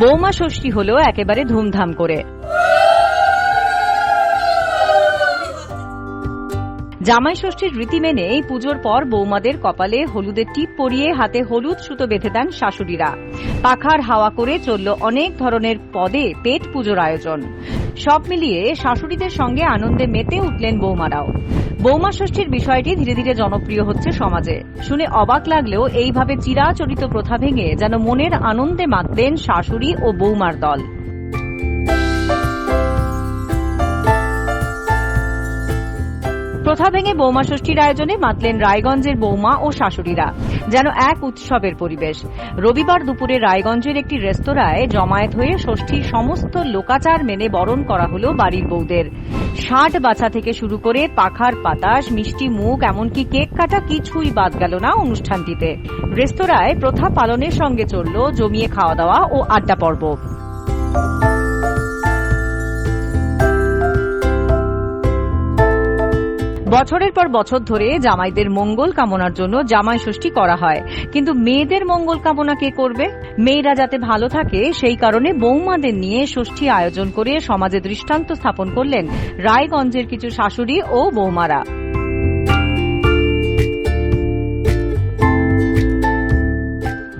বৌমা ষষ্ঠী হলো একেবারে ধুমধাম করে। জামাই ষষ্ঠীর রীতি মেনে এই পুজোর পর বৌমাদের কপালে হলুদের টিপ পরিয়ে হাতে হলুদ সুতো বেঁধে দেন শাশুড়িরা। পাখার হাওয়া করে চলল অনেক ধরনের পদে পেট পুজোর আয়োজন। সব মিলিয়ে শাশুড়িদের সঙ্গে আনন্দে মেতে উঠলেন বৌমারাও। বৌমা ষষ্ঠীর বিষয়টি ধীরে ধীরে জনপ্রিয় হচ্ছে সমাজে। শুনে অবাক লাগলেও এইভাবে চিরাচরিত প্রথা ভেঙে যেন মনের আনন্দে মাতলেন শাশুড়ি ও বৌমার দল। প্রথা ভেঙে বৌমা ষষ্ঠীর আয়োজনে মাতলেন রায়গঞ্জের বৌমা ও শাশুড়িরা। যেন এক উৎসবের পরিবেশ। রবিবার দুপুরে রায়গঞ্জের একটি রেস্তোরাঁয় জমায়েত হয়ে ষষ্ঠীর সমস্ত লোকাচার মেনে বরণ করা হলো বাড়ির বউদের। ষাট বাছা থেকে শুরু করে পাখার পাতাস, মিষ্টি মুখ এমনকি কেক কাটা কিছুই বাদ গেল না অনুষ্ঠানটিতে। রেস্তোরাঁয় প্রথা পালনের সঙ্গে চলল জমিয়ে খাওয়া দাওয়া ও আড্ডা পর্ব। বছরের পর বছর ধরে জামাইদের মঙ্গল কামনার জন্য জামাই ষষ্ঠী করা হয়। কিন্তু মেয়েদের মঙ্গল কামনা কে করবে? মেয়েরা যাতে ভালো থাকে, সেই কারণে বৌমাদের নিয়ে ষষ্ঠী আয়োজন করে সমাজে দৃষ্টান্ত স্থাপন করলেন রায়গঞ্জের কিছু শাশুড়ি ও বৌমারা।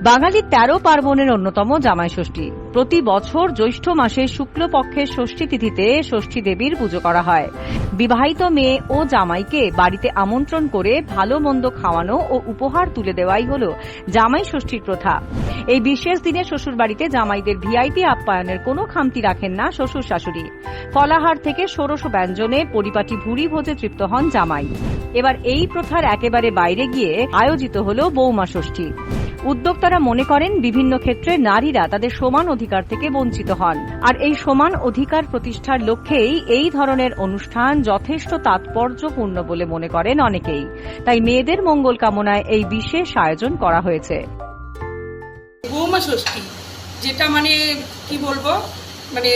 বাঙালির তেরো পার্বণের অন্যতম জামাই ষষ্ঠী। প্রতি বছর জ্যৈষ্ঠ মাসের শুক্লপক্ষের ষষ্ঠী তিথিতে ষষ্ঠী দেবীর পুজো করা হয়। বিবাহিত মেয়ে ও জামাইকে বাড়িতে আমন্ত্রণ করে ভালো মন্দ খাওয়ানো ও উপহার তুলে দেওয়াই হল জামাই ষষ্ঠীর প্রথা। এই বিশেষ দিনে শ্বশুর বাড়িতে জামাইদের ভিআইপি আপ্যায়নের কোনো খামতি রাখেন না শ্বশুর শাশুড়ি ফলাহার থেকে ষোড়শ ব্যঞ্জনে পরিপাটি ভুড়ি ভোজে তৃপ্ত হন জামাই। এবার এই প্রথার একেবারে বাইরে গিয়ে আয়োজিত হল বৌমা ষষ্ঠী। উদ্যোক্তারা মনে করেন বিভিন্ন ক্ষেত্রে নারীরা তাদের সমান অধিকার থেকে বঞ্চিত হন। আর এই সমান অধিকার প্রতিষ্ঠার লক্ষ্যেই এই ধরনের অনুষ্ঠান যথেষ্ট তাৎপর্যপূর্ণ বলে মনে করেন অনেকেই। তাই মেয়েদের মঙ্গল কামনায় এই বিশেষ আয়োজন করা হয়েছে। যেটা মানে কি বলব? মানে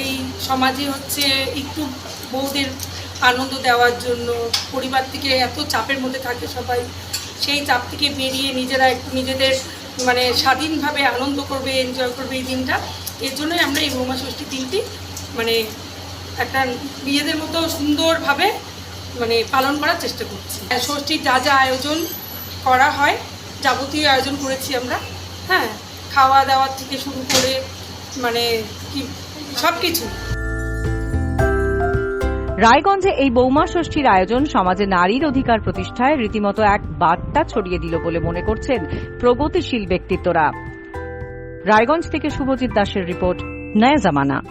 এই সমাজে হচ্ছে একটু বউদের আনন্দ দেওয়ার জন্য, পরিবার থেকে এত চাপের মধ্যে থাকে সবাই সেই চাপ থেকে বেরিয়ে নিজেরা একটু নিজেদের মানে স্বাধীনভাবে আনন্দ করবে এনজয় করবে এই দিনটা। এর জন্যই আমরা এই বৌমা ষষ্ঠী দিনটি মানে একটা নিজেদের মতো সুন্দরভাবে মানে পালন করার চেষ্টা করছি। আর ষষ্ঠীর যা যা আয়োজন করা হয়, যাবতীয় আয়োজন করেছি আমরা। হ্যাঁ খাওয়া দাওয়ার থেকে শুরু করে মানে কি সব কিছু রায়গঞ্জে এই বৌমা ষষ্ঠীর আয়োজন সমাজে নারীর অধিকার প্রতিষ্ঠায় রীতিমতো এক বার্তা ছড়িয়ে দিল বলে মনে করছেন প্রগতিশীল ব্যক্তিত্বরা। রায়গঞ্জ থেকে শুভজিৎ দাসের রিপোর্ট, নয়া জামানা।